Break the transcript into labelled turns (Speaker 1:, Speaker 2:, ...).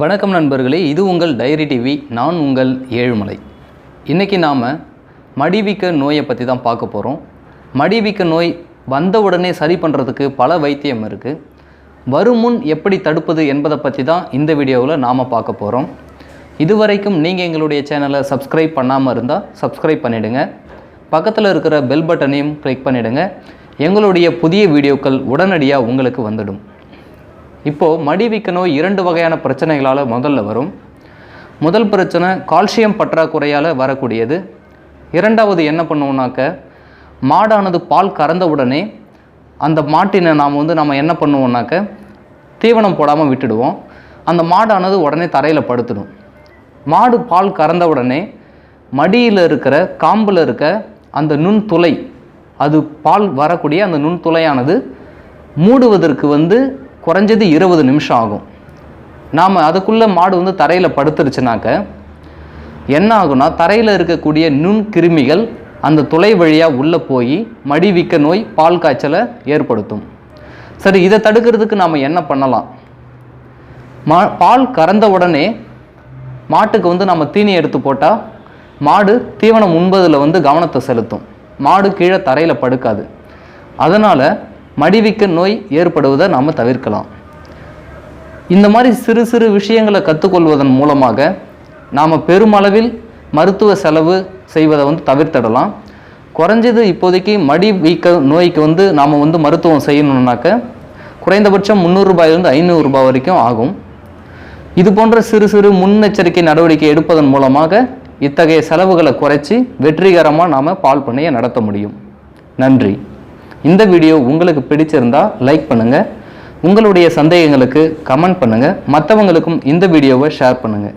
Speaker 1: வணக்கம் நண்பர்களே இது உங்கள் டைரி டிவி நான் உங்கள் ஏழுமலை. இன்றைக்கி நாம் மடிவீக்க நோயை பற்றி தான் பார்க்க போகிறோம் மடிவீக்க நோய் வந்த உடனே சரி பண்ணுறதுக்கு பல வைத்தியம் இருக்குது வரும் முன் எப்படி தடுப்பது என்பதை பற்றி தான் இந்த வீடியோவில் நாம் பார்க்க போகிறோம் இதுவரைக்கும் நீங்கள் எங்களுடைய சேனலை சப்ஸ்கிரைப் பண்ணாமல் இருந்தால் சப்ஸ்கிரைப் பண்ணிவிடுங்க பக்கத்தில் இருக்கிற பெல் பட்டனையும் கிளிக் பண்ணிவிடுங்க எங்களுடைய புதிய வீடியோக்கள் உடனடியாக உங்களுக்கு வந்துடும். இப்போது மடிவீக்க நோய் இரண்டு வகையான பிரச்சனைகளால் முதல்ல வரும். முதல் பிரச்சனை கால்சியம் பற்றாக்குறையால் வரக்கூடியது. இரண்டாவது என்ன பண்ணுவோம்னாக்க மாடானது பால் கறந்த உடனே அந்த மாட்டினை நாம் வந்து நம்ம என்ன பண்ணுவோம்னாக்க தீவனம் போடாமல் விட்டுடுவோம். அந்த மாடானது உடனே தரையில் படுத்துடும். மாடு பால் கறந்த உடனே மடியில் இருக்கிற காம்பில் இருக்க அந்த நுண்துளை அது பால் வரக்கூடிய அந்த நுண்துளையானது மூடுவதற்கு வந்து குறைஞ்சது இருபது நிமிஷம் ஆகும். நாம் அதுக்குள்ளே மாடு வந்து தரையில் படுத்துருச்சுனாக்க என்ன ஆகும்னா தரையில் இருக்கக்கூடிய நுண் கிருமிகள் அந்த துளை வழியாக உள்ளே போய் மடிவிக்க நோய் பால் காய்ச்சலை ஏற்படுத்தும். சரி இதை தடுக்கிறதுக்கு நாம் என்ன பண்ணலாம்? மா பால் கறந்த உடனே மாட்டுக்கு வந்து நம்ம தீனி எடுத்து போட்டால் மாடு தீவனம் உண்பதில் வந்து கவனத்தை செலுத்தும். மாடு கீழே தரையில் படுக்காது. அதனால் மடிவிக்க நோய் ஏற்படுவதை நாம் தவிர்க்கலாம். இந்த மாதிரி சிறு சிறு விஷயங்களை கற்றுக்கொள்வதன் மூலமாக நாம் பெருமளவில் மருத்துவ செலவு செய்வதை வந்து தவிர்த்திடலாம். குறைஞ்சது இப்போதைக்கு மடி வீக்க நோய்க்கு வந்து நாம் வந்து மருத்துவம் செய்யணுன்னாக்க குறைந்தபட்சம் முந்நூறுரூபாயிலிருந்து ஐநூறுரூபா வரைக்கும் ஆகும். இது போன்ற சிறு சிறு முன்னெச்சரிக்கை நடவடிக்கை எடுப்பதன் மூலமாக இத்தகைய செலவுகளை குறைச்சி வெற்றிகரமாக நாம் பால் பண்ணையை நடத்த முடியும். நன்றி. இந்த வீடியோ உங்களுக்கு பிடிச்சிருந்தா லைக் பண்ணுங்கள் உங்களுடைய சந்தேகங்களுக்கு கமெண்ட் பண்ணுங்கள் மற்றவங்களுக்கும் இந்த வீடியோவை ஷேர் பண்ணுங்கள்